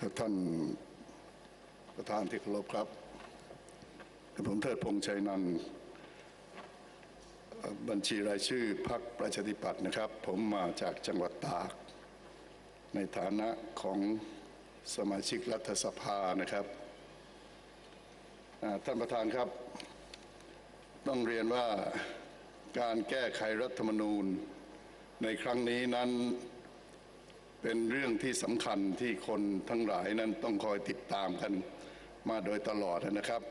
ท่านประธานที่เคารพครับ ผมเทิดพงษ์ชัยนันท์บัญชีรายชื่อพรรคประชาธิปัตย์นะครับ ผมมาจากจังหวัดตาก ในฐานะของสมาชิกรัฐสภานะครับท่านประธานครับ ต้องเรียนว่าการแก้ไขรัฐธรรมนูญในครั้งนี้นั้น เป็นเรื่องที่สำคัญที่คนทั้งหลายนั้นต้องคอยติดตามกันมาโดยตลอดนะครับ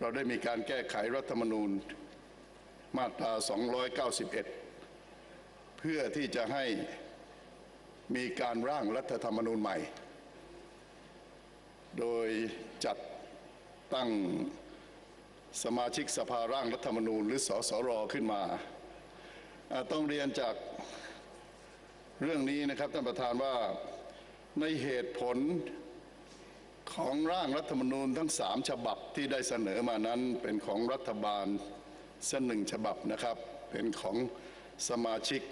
เราได้มีการแก้ไขรัฐธรรมนูญมาตรา 291 เพื่อที่จะให้มีการร่างรัฐธรรมนูญใหม่ โดยจัดตั้งสมาชิกสภาร่างรัฐธรรมนูญ หรือสสรขึ้นมาอ่าต้องเรียนจาก เรื่องนี้นะครับท่านประธานว่าในเหตุผลของร่างรัฐธรรมนูญทั้งสามฉบับที่ได้เสนอมานั้นเป็นของรัฐบาลเส้นหนึ่งฉบับนะครับ เป็นของสมาชิก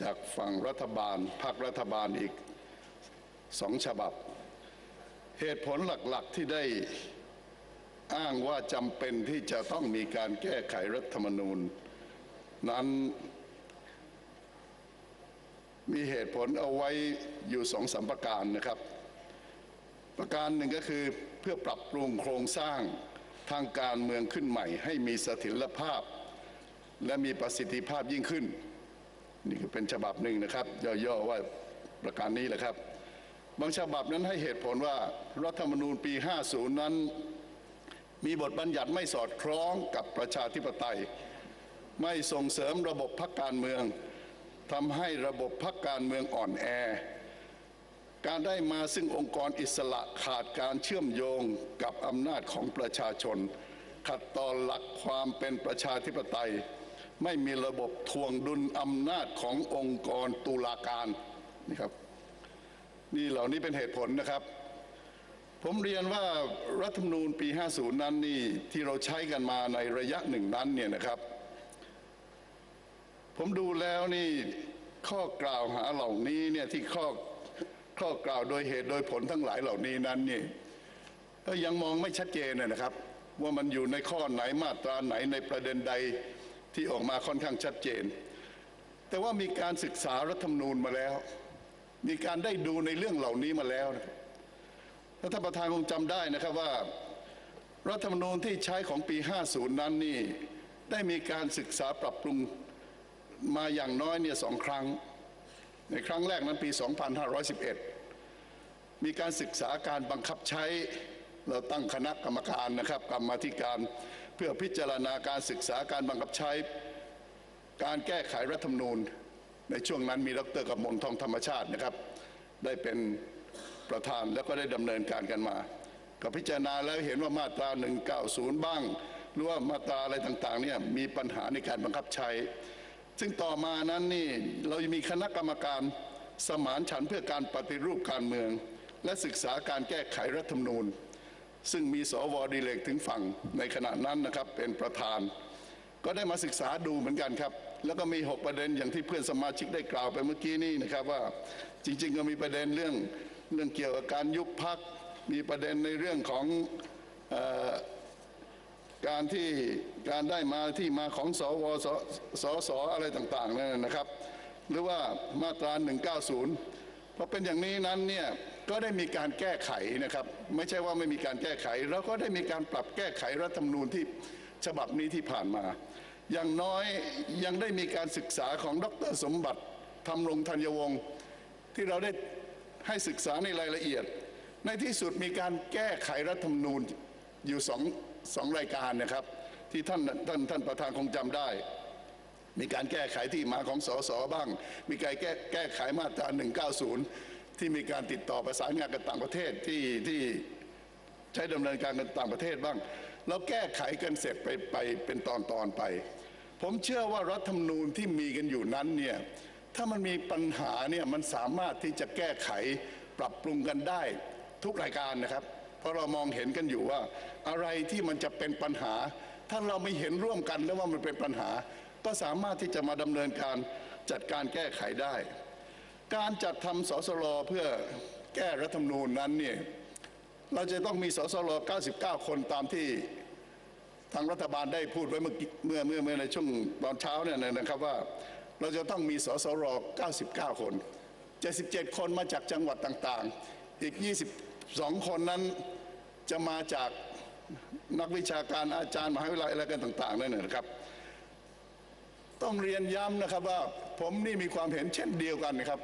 จากฝั่งรัฐบาลพรรครัฐบาลอีกสองฉบับ เหตุผลหลักๆที่ได้อ้างว่าจำเป็นที่จะต้องมีการแก้ไขรัฐธรรมนูญ นั้น มีเหตุผลเอาไว้อยู่สองสามประการนะครับ ประการหนึ่งก็คือเพื่อปรับปรุงโครงสร้างทางการเมืองขึ้นใหม่ ให้มีเสถียรภาพ และมีประสิทธิภาพยิ่งขึ้น นี่คือเป็นฉบับหนึ่งนะครับ ย่อๆว่าประการนี้แหละครับ บางฉบับนั้นให้เหตุผลว่ารัฐธรรมนูญปี 50 นั้น มีบทบัญญัติไม่สอดคล้องกับประชาธิปไตย ไม่ส่งเสริมระบบพักการเมือง ทำให้ระบบพักการเมืองอ่อนแอ การได้มาซึ่งองค์กรอิสระขาดการเชื่อมโยงกับอำนาจของประชาชน ขัดต่อหลักความเป็นประชาธิปไตย ไม่มีระบบทวงดุลอำนาจขององค์กรตุลาการนี่ครับ นี่เหล่านี้เป็นเหตุผลนะครับ ผมเรียนว่ารัฐธรรมนูญปี 50 นั้นนี่ที่เราใช้กันมาในระยะหนึ่งนั้นเนี่ยนะครับ ผมดูแล้วนี่ข้อกล่าวหาเหล่านี้เนี่ยที่ข้อข้อกล่าวโดยเหตุโดยผลทั้งหลายเหล่านี้นั้นนี่ก็ยังมองไม่ชัดเจนนะครับ ว่ามันอยู่ในข้อไหนมาตราไหนในประเด็นใดที่ออกมาค่อนข้างชัดเจน แต่ว่ามีการศึกษารัฐธรรมนูญมาแล้ว มีการได้ดูในเรื่องเหล่านี้มาแล้วนะครับแล้วท่านประธานคงจำได้นะครับว่า รัฐธรรมนูญที่ใช้ของปี 50 นั้นนี่ได้มีการศึกษาปรับปรุง มาอย่างน้อยเนี่ยสองครั้ง ในครั้งแรกนั้นปี 2511 มีการศึกษาการบังคับใช้ เราตั้งคณะกรรมการนะครับ กรรมธิการเพื่อพิจารณาการศึกษาการบังคับใช้ การแก้ไขรัฐธรรมนูญ ในช่วงนั้นมีดรกมลทองธรรมชาตินะครับ ได้เป็นประธานแล้วก็ได้ดำเนินการกันมาก็พิจารณาแล้วเห็นว่ามาตรา 190 บ้าง หรือว่ามาตราอะไรต่างๆเนี่ยมีปัญหาในการบังคับใช้ ซึ่งต่อมานั้นนี่เรามีคณะกรรมการสมานฉันเพื่อการปฏิรูปการเมือง และศึกษาการแก้ไขรัฐธรรมนูญ ซึ่งมีสวดีเลกถึงฝั่งในขณะนั้นนะครับเป็นประธาน ก็ได้มาศึกษาดูเหมือนกันครับ แล้วก็มี 6 ประเด็นอย่างที่เพื่อนสมาชิกได้กล่าวไปเมื่อกี้นี้นะครับว่าจริง ๆ ก็มีประเด็นเรื่องเรื่องเกี่ยวกับการยุบพักมีประเด็นในเรื่องของ การที่การได้มาที่มาของสวสสสอะไรต่างๆนั่นนะครับ หรือว่ามาตรา 190เพราะเป็นอย่างนี้นั้นเนี่ยก็ได้มีการแก้ไขนะครับ ไม่ใช่ว่าไม่มีการแก้ไข แล้วก็ได้มีการปรับแก้ไขรัฐธรรมนูญที่ฉบับนี้ที่ผ่านมา อย่างน้อยยังได้มีการศึกษาของดรสมบัติธรรมรงธัญวงศ์ที่เราได้ให้ศึกษาในรายละเอียด ในที่สุดมีการแก้ไขรัฐธรรมนูญอยู่สอง สองรายการนะครับที่ท่านท่านท่านประธานคงจำได้ มีการแก้ไขที่มาของสสบ้าง มีการแก้แก้ไขมาตรา 190 ที่มีการติดต่อประสานงานกับต่างประเทศที่ที่ใช้ดำเนินการกันต่างประเทศบ้างเราแก้ไขกันเสร็จไปไปเป็นตอนตอนไป ผมเชื่อว่ารัฐธรรมนูญที่มีกันอยู่นั้นเนี่ยถ้ามันมีปัญหาเนี่ยมันสามารถที่จะแก้ไขปรับปรุงกันได้ทุกรายการนะครับ เพราะเรามองเห็นกันอยู่ว่า อะไรที่มันจะเป็นปัญหา ถ้าเราไม่เห็นร่วมกันแล้วว่ามันเป็นปัญหา ก็สามารถที่จะมาดำเนินการจัดการแก้ไขได้ การจัดทำสสรเพื่อแก้รัฐธรรมนูญนั้นเนี่ยเราจะต้องมีสสร99 คนตามที่ทางรัฐบาลได้พูดไว้เมื่อเมื่อเมื่อในช่วงตอนเช้าเนี่ยนะครับว่าเราจะต้องมีสสร 99 คน 77 คนมาจากจังหวัดต่างๆ อีก 20 22คนนั้นจะมาจากนักวิชาการอาจารย์มหาวิทยาลัยอะไรกันต่างๆนั่นนะครับ ต้องเรียนย้ำนะครับว่าผมนี่มีความเห็นเช่นเดียวกันนะครับ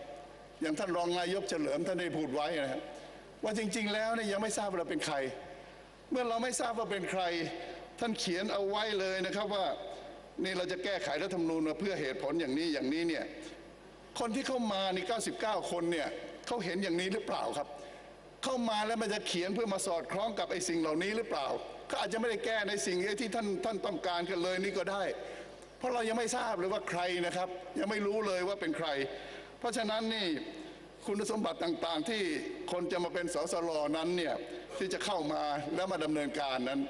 อย่างท่านรองนายกเฉลิมท่านได้พูดไว้นะครับว่าจริง ๆ แล้วเนี่ยยังไม่ทราบว่าเราเป็นใคร เมื่อเราไม่ทราบว่าเป็นใคร ท่านเขียนเอาไว้เลยนะครับว่านี่เราจะแก้ไขรัฐธรรมนูญเพื่อเหตุผลอย่างนี้อย่างนี้เนี่ยคนที่เข้ามาใน 99 คนเนี่ยเขาเห็นอย่างนี้หรือเปล่าครับ เข้ามาแล้วมันจะเขียนเพื่อมาสอดคล้องกับไอ้สิ่งเหล่านี้หรือเปล่าเขาอาจจะไม่ได้แก้ในสิ่งที่ท่านท่านต้องการกันเลยนี่ก็ได้ เพราะเรายังไม่ทราบเลยว่าใครนะครับ ยังไม่รู้เลยว่าเป็นใคร เพราะฉะนั้นนี่คุณสมบัติต่างๆ ที่คนจะมาเป็นสสรนั้นเนี่ยที่จะเข้ามาแล้วมาดำเนินการนั้น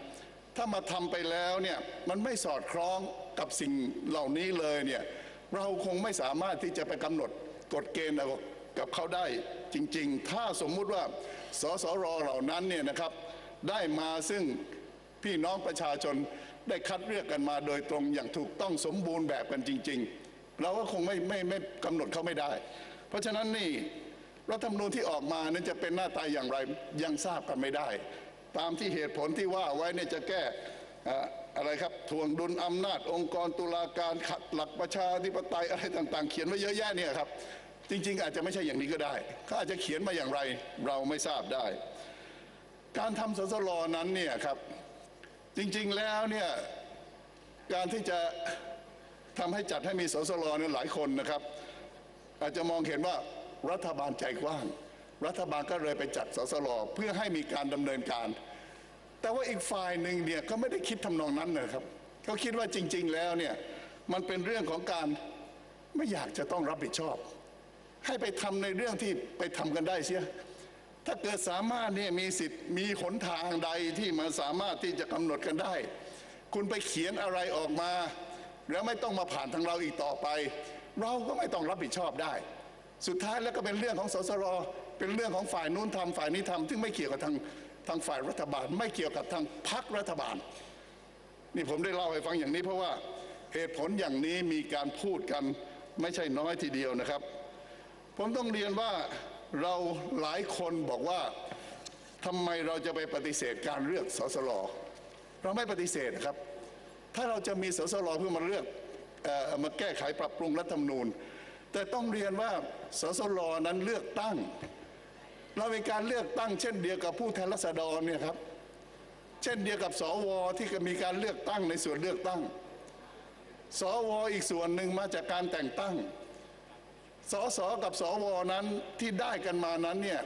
ถ้ามาทำไปแล้วเนี่ยมันไม่สอดคล้องกับสิ่งเหล่านี้เลยเนี่ยเราคงไม่สามารถที่จะไปกำหนดกฎเกณฑ์กับเขาได้จริง ๆ ถ้าสมมุติว่า สสรเหล่านั้นเนี่ยนะครับได้มาซึ่งพี่น้องประชาชนได้คัดเลือกกันมาโดยตรงอย่างถูกต้องสมบูรณ์แบบกันจริง ๆ เราก็คงไม่ไม่ไม่กำหนดเขาไม่ได้ เพราะฉะนั้นนี่รัฐธรรมนูญที่ออกมานั้นจะเป็นหน้าตาอย่างไรยังทราบกันไม่ได้ ตามที่เหตุผลที่ว่าไว้เนี่ยจะแก้อ่าอะไรครับทวงดุลอำนาจองค์กรตุลาการขัดหลักประชาธิปไตยอะไรต่าง ๆ เขียนไว้เยอะแยะเนี่ยครับ จริงๆอาจจะไม่ใช่อย่างนี้ก็ได้เขาอาจจะเขียนมาอย่างไรเราไม่ทราบได้ การทำสสรนั้นเนี่ยครับ จริงๆแล้วเนี่ยการที่จะทำให้จัดให้มีสสรเนี่ยหลายคนนะครับ อาจจะมองเห็นว่ารัฐบาลใจกว้าง รัฐบาลก็เลยไปจัดสสรเพื่อให้มีการดำเนินการ แต่ว่าอีกฝ่ายหนึ่งเนี่ยก็ไม่ได้คิดทำนองนั้นนะครับเขาคิดว่าจริง ๆ แล้วเนี่ยมันเป็นเรื่องของการไม่อยากจะต้องรับผิดชอบ ให้ไปทำในเรื่องที่ไปทำกันได้เสีย ถ้าเกิดสามารถเนี่ยมีสิทธิ์มีหนทางใดที่มาสามารถที่จะกำหนดกันได้ คุณไปเขียนอะไรออกมา แล้วไม่ต้องมาผ่านทางเราอีกต่อไป เราก็ไม่ต้องรับผิดชอบได้ สุดท้ายแล้วก็เป็นเรื่องของสสรเป็นเรื่องของฝ่ายนู้นทำฝ่ายนี้ทำซึ่งไม่เกี่ยวกับทางทางฝ่ายรัฐบาล ไม่เกี่ยวกับทางพรรครัฐบาล นี่ผมได้เล่าให้ฟังอย่างนี้เพราะว่าเหตุผลอย่างนี้มีการพูดกันไม่ใช่น้อยทีเดียวนะครับ ผมต้องเรียนว่าเราหลายคนบอกว่าทำไมเราจะไปปฏิเสธการเลือกสสรเราไม่ปฏิเสธครับ ถ้าเราจะมีสสรเพื่อมาเลือกออมาแก้ไขปรับปรุงรัฐธรรมนูญ แต่ต้องเรียนว่าสสรนั้นเลือกตั้ง เรามีการเลือกตั้ง เช่นเดียวกับผู้แทนราษฎรเนี่ยครับ เช่นเดียวกับสวที่มีการเลือกตั้งในส่วนเลือกตั้ง สวอีกส่วนหนึ่งมาจากการแต่งตั้ง สสกับสวนั้นที่ได้กันมานั้นเนี่ย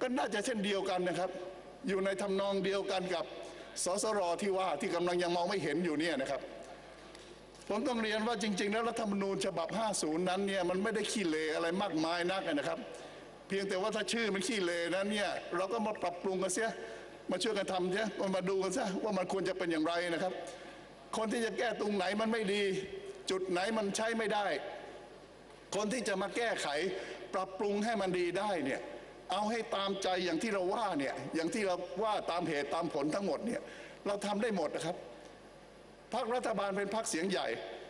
ก็น่าจะเช่นเดียวกันนะครับ อยู่ในทำนองเดียวกันกับสสรที่ว่าที่กำลังยังมองไม่เห็นอยู่เนี่ยนะครับ ผมต้องเรียนว่าจริง ๆ แล้วรัฐธรรมนูญฉบับ 50 นั้นเนี่ยมันไม่ได้ขี้เลอะไรมากมายนักนะครับ เพียงแต่ว่าถ้าชื่อมันขี้เลนั้นเนี่ยเราก็มาปรับปรุงกันเสียมาช่วยกันทำเสียมาดูกันซะว่ามันควรจะเป็นอย่างไรนะครับ คนที่จะแก้ตรงไหนมันไม่ดี จุดไหนมันใช้ไม่ได้ คนที่จะมาแก้ไขปรับปรุงให้มันดีได้เนี่ยเอาให้ตามใจอย่างที่เราว่าเนี่ยอย่างที่เราว่าตามเหตุตามผลทั้งหมดเนี่ยเราทำได้หมดนะครับพรรครัฐบาลเป็นพรรคเสียงใหญ่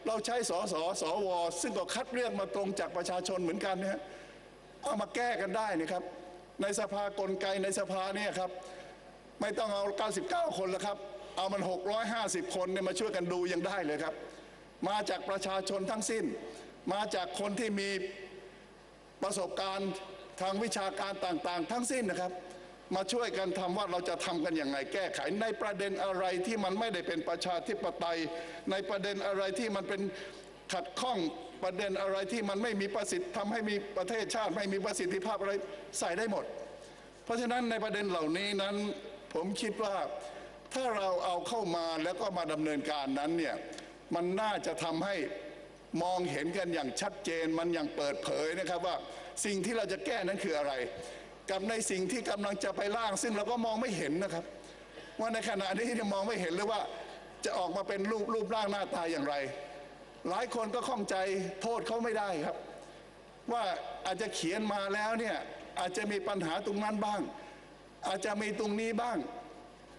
เราใช้สสสว ซึ่งก็คัดเลือกมาตรงจากประชาชนเหมือนกันนะฮะเอามาแก้กันได้นะครับ ในสภากลไกในสภาเนี่ยครับ ไม่ต้องเอา 99 คนแล้วครับ เอามัน 650 คนเนี่ยมาช่วยกันดูยังได้เลยครับ มาจากประชาชนทั้งสิ้น มาจากคนที่มีประสบการณ์ทางวิชาการต่างๆ ทั้งสิ้นนะครับ มาช่วยกันทำว่าเราจะทำกันอย่างไงแก้ไข ในประเด็นอะไรที่มันไม่ได้เป็นประชาธิปไตย ในประเด็นอะไรที่มันเป็นขัดข้องประเด็นอะไรที่มันไม่มีประสิทธิ์ทำให้มีประเทศชาติ ไม่มีประสิทธิภาพอะไรใส่ได้หมด เพราะฉะนั้นในประเด็นเหล่านี้นั้น ผมคิดว่าถ้าเราเอาเข้ามาแล้วก็มาดำเนินการนั้นเนี่ยมันน่าจะทำให้ มองเห็นกันอย่างชัดเจนมันอย่างเปิดเผยนะครับว่าสิ่งที่เราจะแก้นั้นคืออะไร กับในสิ่งที่กำลังจะไปล่าง ซึ่งเราก็มองไม่เห็นนะครับ ว่าในขณะนี้เนี่ยมองไม่เห็นเลยว่าจะออกมาเป็นรูปรูปร่างหน้าตาอย่างไร หลายคนก็ข้องใจโทษเขาไม่ได้ครับ ว่าอาจจะเขียนมาแล้วเนี่ยอาจจะมีปัญหาตรงนั้นบ้าง อาจจะมีตรงนี้บ้าง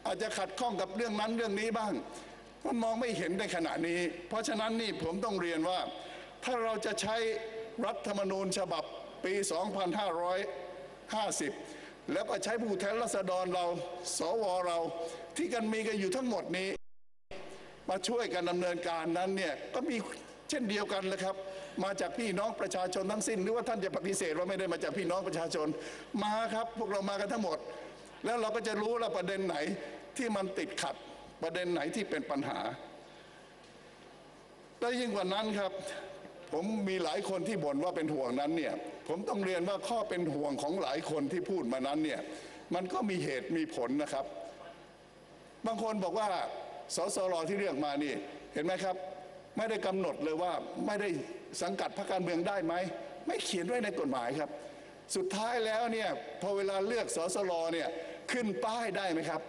อาจจะขัดข้องกับเรื่องนั้นเรื่องนี้บ้าง มันมองไม่เห็นในขณะนี้ เพราะฉะนั้นนี่ผมต้องเรียนว่า ถ้าเราจะใช้รัฐธรรมนูญฉบับปี 2550 แล้วก็ใช้ผู้แทนราษฎรเรา สวเรา ที่กันมีกันอยู่ทั้งหมดนี้ มาช่วยกันดำเนินการนั้นเนี่ยก็มีเช่นเดียวกันเลยครับ มาจากพี่น้องประชาชนทั้งสิ้น หรือว่าท่านจะปฏิเสธว่าไม่ได้มาจากพี่น้องประชาชนมาครับ พวกเรามากันทั้งหมด แล้วเราก็จะรู้ล้วประเด็นไหนที่มันติดขัด ประเด็นไหนที่เป็นปัญหาและยิ่งกว่านั้นครับ ผมมีหลายคนที่บ่นว่าเป็นห่วงนั้นเนี่ยผมต้องเรียนว่าข้อเป็นห่วงของหลายคนที่พูดมานั้นเนี่ยมันก็มีเหตุมีผลนะครับ บางคนบอกว่าสสรที่เลือกมานี่ เห็นไหมครับ ไม่ได้กำหนดเลยว่าไม่ได้สังกัดพรรคการเมืองได้ไหมไม่เขียนไว้ในกฎหมายครับ สุดท้ายแล้วเนี่ยพอเวลาเลือกสสรเนี่ยขึ้นป้ายได้ไหมครับ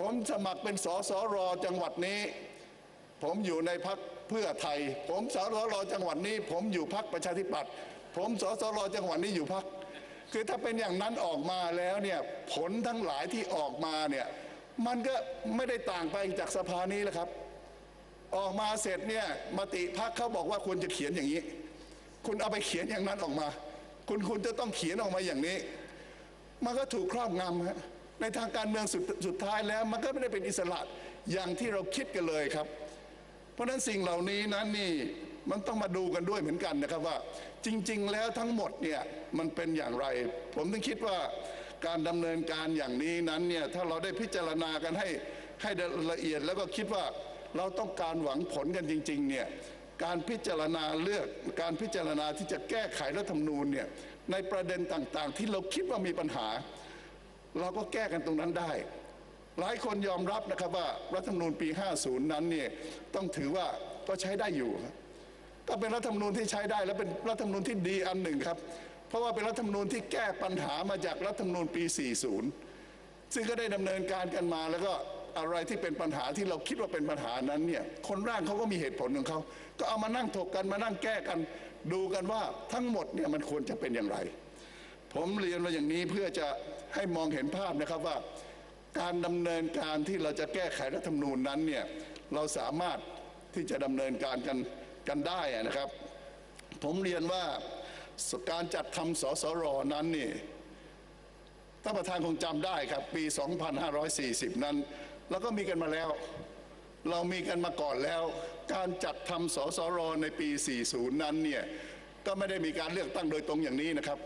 ผมสมัครเป็นสสรจังหวัดนี้ ผมอยู่ในพักเพื่อไทย ผมสสรจังหวัดนี้ ผมอยู่พักประชาธิปัตย์ผมสสรจังหวัดนี้อยู่พักคือถ้าเป็นอย่างนั้นออกมาแล้วเนี่ยผลทั้งหลายที่ออกมาเนี่ยมันก็ไม่ได้ต่างไปจากสภานี้แหละครับ ออกมาเสร็จเนี่ยมติพักเขาบอกว่าควรจะเขียนอย่างนี้ คุณเอาไปเขียนอย่างนั้นออกมา คุณคุณจะต้องเขียนออกมาอย่างนี้ มันก็ถูกครอบงำฮะ ในทางการเมืองสุดสุดท้ายแล้วมันก็ไม่ได้เป็นอิสระอย่างที่เราคิดกันเลยครับ เพราะฉะนั้นสิ่งเหล่านี้นั้นนี่มันต้องมาดูกันด้วยเหมือนกันนะครับว่า จริง ๆ แล้วทั้งหมดเนี่ยมันเป็นอย่างไร ผมถึงคิดว่าการดำเนินการอย่างนี้นั้นเนี่ยถ้าเราได้พิจารณากันให้ให้ละเอียดแล้วก็คิดว่าเราต้องการหวังผลกันจริง ๆ เนี่ยการพิจารณาเลือกการพิจารณาที่จะแก้ไขรัฐธรรมนูญเนี่ยในประเด็นต่างๆ ที่เราคิดว่ามีปัญหา เราก็แก้กันตรงนั้นได้ หลายคนยอมรับนะครับว่ารัฐธรรมนูญปี 50 นั้นเนี่ยต้องถือว่าก็ใช้ได้อยู่ครับก็เป็นรัฐธรรมนูญที่ใช้ได้และเป็นรัฐธรรมนูญที่ดีอันหนึ่งครับ เพราะว่าเป็นรัฐธรรมนูญที่แก้ปัญหามาจากรัฐธรรมนูญปี 40 ซึ่งก็ได้ดำเนินการกันมาแล้วก็อะไรที่เป็นปัญหาที่เราคิดว่าเป็นปัญหานั้นเนี่ยคนร่างเขาก็มีเหตุผลของเขาก็เอามานั่งถกกันมานั่งแก้กัน ดูกันว่าทั้งหมดเนี่ยมันควรจะเป็นอย่างไร ผมเรียนมาอย่างนี้เพื่อจะให้มองเห็นภาพนะครับว่า การดำเนินการที่เราจะแก้ไขรัฐธรรมนูญนั้นเนี่ยเราสามารถที่จะดำเนินการกันกันได้นะครับ ผมเรียนว่าการจัดทำสสรนั้นนี่ท่านประธานคงจำได้ครับ ปี 2540 นั้น แล้วก็มีกันมาแล้ว เรามีกันมาก่อนแล้ว การจัดทำสสรในปี 40 นั้นเนี่ยก็ไม่ได้มีการเลือกตั้งโดยตรงอย่างนี้นะครับ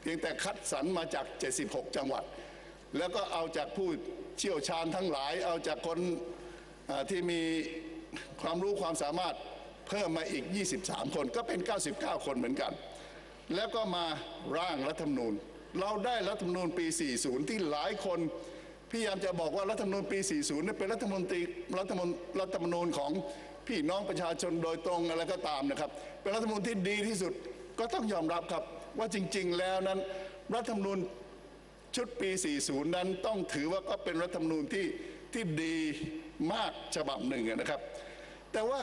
เพียงแต่คัดสรรมาจาก 76 จังหวัด แล้วก็เอาจากผู้เชี่ยวชาญทั้งหลาย เอาจากคนที่มีความรู้ความสามารถเพิ่มมาอีก 23 คนก็เป็น 99 คนเหมือนกัน แล้วก็มาร่างรัฐธรรมนูญ เราได้รัฐธรรมนูญปี 40 ที่หลายคนพยายามจะบอกว่ารัฐธรรมนูญปี 40นี่เป็นรัฐมนูญรัฐมนรัฐธรรมนูญของพี่น้องประชาชนโดยตรงอะไรก็ตามนะครับ เป็นรัฐธรรมนูญที่ดีที่สุดก็ต้องยอมรับครับ ว่าจริง ๆ แล้วนั้น รัฐธรรมนูญชุดปี 40 นั้นต้องถือว่าก็เป็นรัฐธรรมนูญที่ที่ดีมากฉบับหนึ่งอะนะครับ แต่ว่า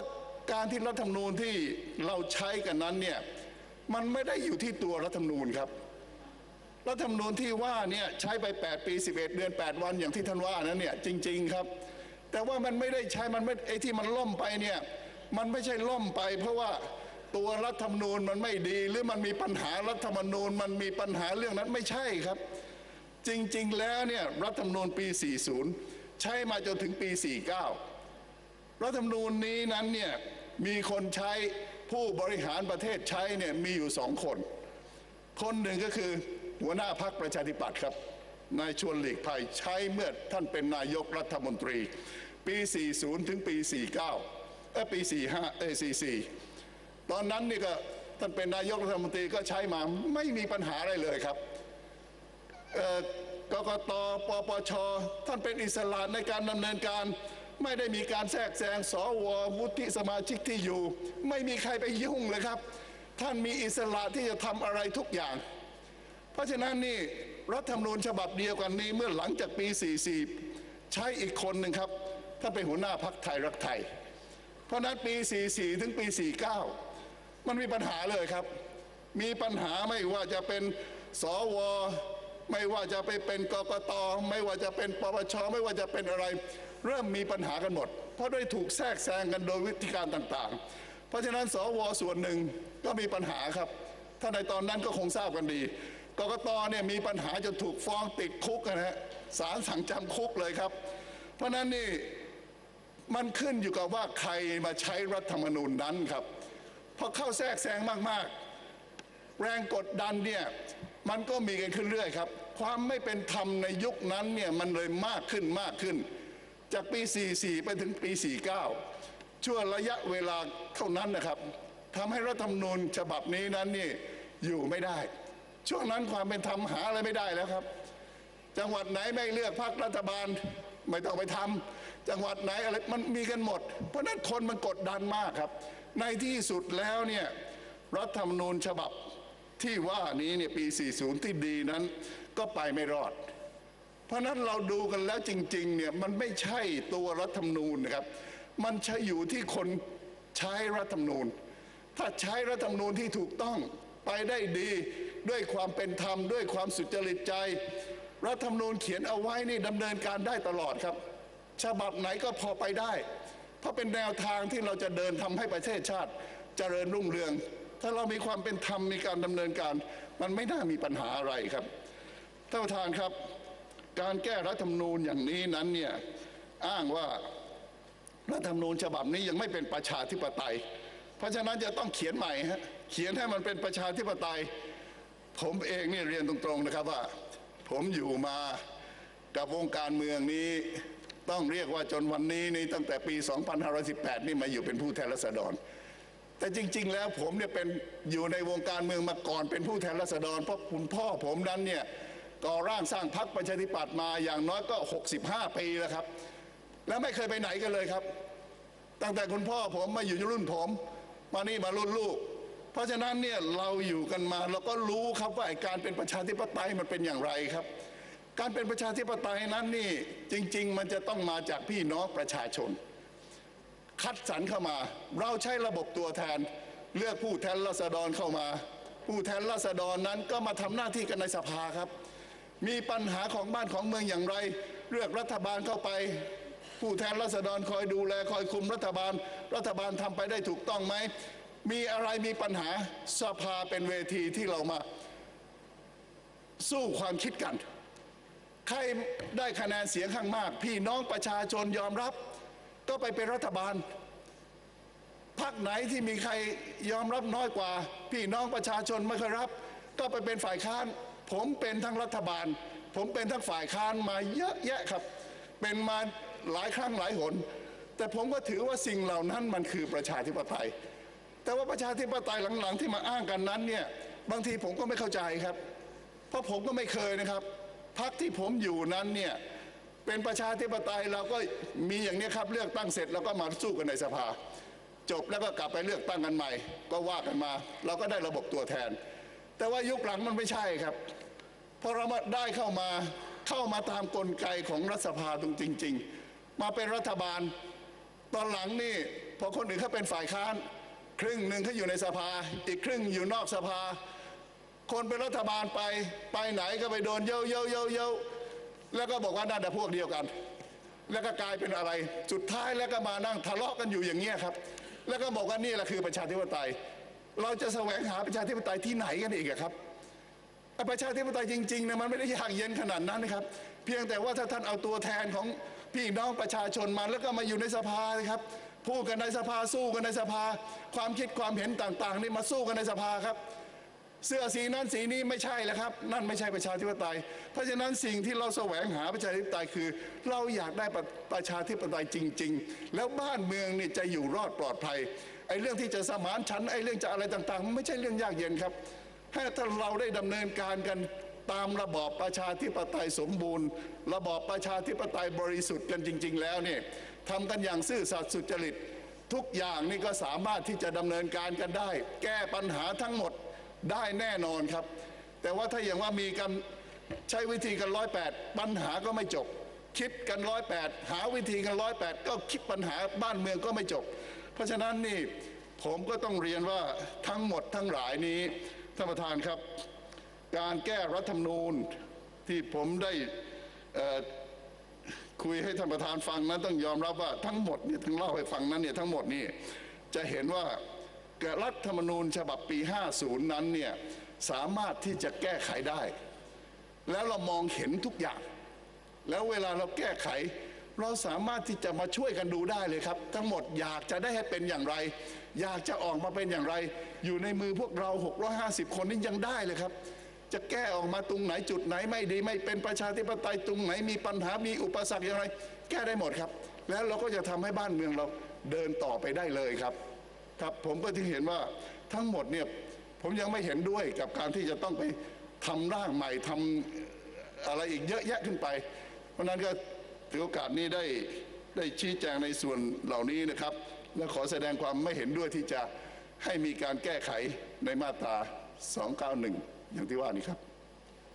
การที่รัฐธรรมนูญที่เราใช้กันนั้นเนี่ยมันไม่ได้อยู่ที่ตัวรัฐธรรมนูญครับรัฐธรรมนูญที่ว่าเนี่ยใช้ไป 8 ปี 11 เดือน 8 วันอย่างที่ท่านว่านั้นเนี่ยจริง ๆ ครับ แต่ว่ามันไม่ได้ใช้มันไม่ไอ้ที่มันล่มไปเนี่ยมันไม่ใช่ล่มไป เพราะว่า ตัวรัฐธรรมนูญมันไม่ดีหรือมันมีปัญหารัฐธรรมนูญมันมีปัญหาเรื่องนั้นไม่ใช่ครับ จริง ๆ แล้วเนี่ยรัฐธรรมนูญปี 40 ใช้มาจนถึงปี 49 รัฐธรรมนูญนี้นั้นเนี่ยมีคนใช้ผู้บริหารประเทศใช้เนี่ยมีอยู่สองคน คนหนึ่งก็คือหัวหน้าพรรคประชาธิปัตย์ครับนายชวนหลีกภัยใช้เมื่อท่านเป็นนายกรัฐมนตรี ปี 40 ถึงปี 49เออปี 45เออ44 ตอนนั้นนี่ก็ท่านเป็นนายกรัฐมนตรีก็ใช้มาไม่มีปัญหาอะไรเลยครับกกตปปช ท่านเป็นอิสระในการดำเนินการ ไม่ได้มีการแทรกแซงสววุฒิสมาชิกที่อยู่ ไม่มีใครไปยุ่งเลยครับ ท่านมีอิสระที่จะทำอะไรทุกอย่าง เพราะฉะนั้นนี่รัฐธรรมนูญฉบับเดียวกันนี้เมื่อหลังจากปี 44 ใช้อีกคนหนึ่งครับ ท่านเป็นหัวหน้าพักไทยรักไทย เพราะฉะนั้นปี 44 ถึงปี 49 มันมีปัญหาเลยครับ มีปัญหาไม่ว่าจะเป็นสวไม่ว่าจะไปเป็นกกตไม่ว่าจะเป็นปปชไม่ว่าจะเป็นอะไร เริ่มมีปัญหากันหมด เพราะด้วยถูกแทรกแซงกันโดยวิธีการต่างๆ เพราะฉะนั้นสวส่วนหนึ่งก็มีปัญหาครับถ้าในตอนนั้นก็คงทราบกันดีกกตเนี่ยมีปัญหาจนถูกฟ้องติดคุกนะฮะศาลสั่งจำคุกเลยครับ เพราะฉะนั้นนี่มันขึ้นอยู่กับว่าใครมาใช้รัฐธรรมนูญนั้นครับ พอเข้าแทรกแซงมากๆ แรงกดดันเนี่ยมันก็มีกันขึ้นเรื่อยครับ ความไม่เป็นธรรมในยุคนั้นเนี่ยมันเลยมากขึ้นมากขึ้น จากปี 44 ไปถึงปี 49 ช่วงระยะเวลาเท่านั้นนะครับทำให้รัฐธรรมนูญฉบับนี้นั้นนี่อยู่ไม่ได้ ช่วงนั้นความเป็นธรรมหาอะไรไม่ได้แล้วครับ จังหวัดไหนไม่เลือกพรรครัฐบาลไม่ต้องไปทำจังหวัดไหนอะไรมันมีกันหมด เพราะนั้นคนมันกดดันมากครับ ในที่สุดแล้วเนี่ยรัฐธรรมนูญฉบับที่ว่านี้เนี่ยปี 40 ที่ดีนั้นก็ไปไม่รอด เพราะนั้นเราดูกันแล้วจริงๆเนี่ยมันไม่ใช่ตัวรัฐธรรมนูญนะครับ มันใช่อยู่ที่คนใช้รัฐธรรมนูญ ถ้าใช้รัฐธรรมนูญที่ถูกต้องไปได้ดีด้วยความเป็นธรรมด้วยความสุจริตใจ รัฐธรรมนูญเขียนเอาไว้นี่ดำเนินการได้ตลอดครับ ฉบับไหนก็พอไปได้ เพราะเป็นแนวทางที่เราจะเดินทำให้ประเทศชาติเจริญรุ่งเรือง ถ้าเรามีความเป็นธรรมมีการดำเนินการ มันไม่น่ามีปัญหาอะไรครับท่านประธานครับ การแก้รัฐธรรมนูญอย่างนี้นั้นเนี่ยอ้างว่ารัฐธรรมนูญฉบับนี้ยังไม่เป็นประชาธิปไตย เพราะฉะนั้นจะต้องเขียนใหม่ฮะเขียนให้มันเป็นประชาธิปไตย ผมเองเนี่ยเรียนตรงๆนะครับว่า ผมอยู่มากับวงการเมืองนี้ ต้องเรียกว่าจนวันนี้นี่ตั้งแต่ปี 2518 นี่มาอยู่เป็นผู้แทนราษฎร แต่จริง ๆ แล้วผมเนี่ยเป็นอยู่ในวงการเมืองมาก่อนเป็นผู้แทนราษฎร เพราะคุณพ่อผมนั้นเนี่ยก่อร่างสร้างพรรคประชาธิปัตย์มาอย่างน้อยก็ 65 ปีแล้วครับ แล้วไม่เคยไปไหนกันเลยครับ ตั้งแต่คุณพ่อผมมาอยู่รุ่นผม มานี่มารุ่นลูก เพราะฉะนั้นเนี่ยเราอยู่กันมาเราก็รู้ครับว่าการเป็นประชาธิปไตยมันเป็นอย่างไรครับ การเป็นประชาธิปไตยนั้นนี่จริง ๆ มันจะต้องมาจากพี่น้องประชาชน คัดสรรเข้ามา เราใช้ระบบตัวแทน เลือกผู้แทนราษฎรเข้ามา ผู้แทนราษฎรนั้นก็มาทำหน้าที่กันในสภาครับ มีปัญหาของบ้านของเมืองอย่างไร เลือกรัฐบาลเข้าไป ผู้แทนราษฎรคอยดูแลคอยคุมรัฐบาล รัฐบาลทำไปได้ถูกต้องไหมมีอะไรมีปัญหาสภาเป็นเวทีที่เรามา สู้ความคิดกัน ใครได้คะแนนเสียงข้างมาก พี่น้องประชาชนยอมรับ ก็ไปเป็นรัฐบาลพรรคไหนที่มีใครยอมรับน้อยกว่า พี่น้องประชาชนไม่เคยรับ ก็ไปเป็นฝ่ายค้าน ผมเป็นทั้งรัฐบาล ผมเป็นทั้งฝ่ายค้านมาเยอะแยะครับ เป็นมาหลายครั้งหลายหน แต่ผมก็ถือว่าสิ่งเหล่านั้นมันคือประชาธิปไตย แต่ว่าประชาธิปไตยหลังๆ ที่มาอ้างกันนั้นเนี่ยบางทีผมก็ไม่เข้าใจครับ เพราะผมก็ไม่เคยนะครับ พรรคที่ผมอยู่นั้นเนี่ยเป็นประชาธิปไตยเราก็มีอย่างนี้ครับเลือกตั้งเสร็จแล้วก็มาสู้กันในสภา จบแล้วก็กลับไปเลือกตั้งกันใหม่ ก็ว่ากันมา เราก็ได้ระบบตัวแทน แต่ว่ายุคหลังมันไม่ใช่ครับพอเรามาได้เข้ามาเข้ามาตามกลไกของรัฐสภาตรงจริง ๆ มาเป็นรัฐบาล ตอนหลังนี่พอคนอื่นเขาเป็นฝ่ายค้าน ครึ่งหนึ่งเขาอยู่ในสภา อีกครึ่งอยู่นอกสภา คนเป็นรัฐบาลไปไปไหนก็ไปโดนเย้าเย้าเย้าเย้าแล้วก็บอกว่าน่าจะพวกเดียวกัน แล้วก็กลายเป็นอะไร สุดท้ายแล้วก็มานั่งทะเลาะกันอยู่อย่างเงี้ยครับ แล้วก็บอกว่านี่แหละคือประชาธิปไตย เราจะแสวงหาประชาธิปไตยที่ไหนกันอีกครับประชาธิปไตยจริงๆนะมันไม่ได้ยากเย็นขนาดนั้นนะครับ เพียงแต่ว่าถ้าท่านเอาตัวแทนของพี่น้องประชาชนมาแล้วก็มาอยู่ในสภาครับพูดกันในสภาสู้กันในสภา ความคิดความเห็นต่างๆนี่มาสู้กันในสภาครับ เสื้อสีนั้นสีนี้ไม่ใช่แล้วครับ นั่นไม่ใช่ประชาธิปไตย เพราะฉะนั้นสิ่งที่เราแสวงหาประชาธิปไตยคือ เราอยากได้ประประชาธิปไตยจริง ๆ แล้วบ้านเมืองนี่จะอยู่รอดปลอดภัยไอ้เรื่องที่จะสมานฉันไอ้เรื่องจะอะไรต่างๆ ไม่ใช่เรื่องยากเย็นครับถ้าถ้าเราได้ดำเนินการกันตามระบอบประชาธิปไตยสมบูรณ์ ระบอบประชาธิปไตยบริสุทธิ์กันจริง ๆ แล้วเนี่ยทำกันอย่างซื่อสัตย์สุจริต ทุกอย่างนี่ก็สามารถที่จะดำเนินการกันได้ แก้ปัญหาทั้งหมด ได้แน่นอนครับ แต่ว่าถ้าอย่างว่ามีกันใช้วิธีกันร้อยแปดปัญหาก็ไม่จบ คิดกันร้อยแปดหาวิธีกันร้อยแปดก็คิดปัญหาบ้านเมืองก็ไม่จบ เพราะฉะนั้นนี่ผมก็ต้องเรียนว่าทั้งหมดทั้งหลายนี้ท่านประธานครับ การแก้รัฐธรรมนูญที่ผมได้คุยให้ท่านประธานฟังนั้นต้องยอมรับว่าทั้งหมดนี่ทั้งเล่าให้ฟังนั้นเนี่ยทั้งหมดนี่จะเห็นว่า รัฐธรรมนูญฉบับปี 50 นั้นเนี่ยสามารถที่จะแก้ไขได้ แล้วเรามองเห็นทุกอย่าง แล้วเวลาเราแก้ไข เราสามารถที่จะมาช่วยกันดูได้เลยครับ ทั้งหมดอยากจะได้ให้เป็นอย่างไร อยากจะออกมาเป็นอย่างไร อยู่ในมือพวกเรา 650 คนนี้ยังได้เลยครับจะแก้ออกมาตรงไหนจุดไหนไม่ดี ไม่เป็นประชาธิปไตยตรงไหนมีปัญหามีอุปสรรคอย่างไร แก้ได้หมดครับ แล้วเราก็จะทำให้บ้านเมืองเราเดินต่อไปได้เลยครับ ครับผมก็ถึงเห็นว่าทั้งหมดเนี่ยผมยังไม่เห็นด้วยกับการที่จะต้องไปทำร่างใหม่ทำอะไรอีกเยอะแยะขึ้นไป เพราะฉะนั้นก็ถือโอกาสนี้ได้ได้ชี้แจงในส่วนเหล่านี้นะครับ และขอแสดงความไม่เห็นด้วยที่จะให้มีการแก้ไขในมาตรา 291 อย่างที่ว่านี้ครับ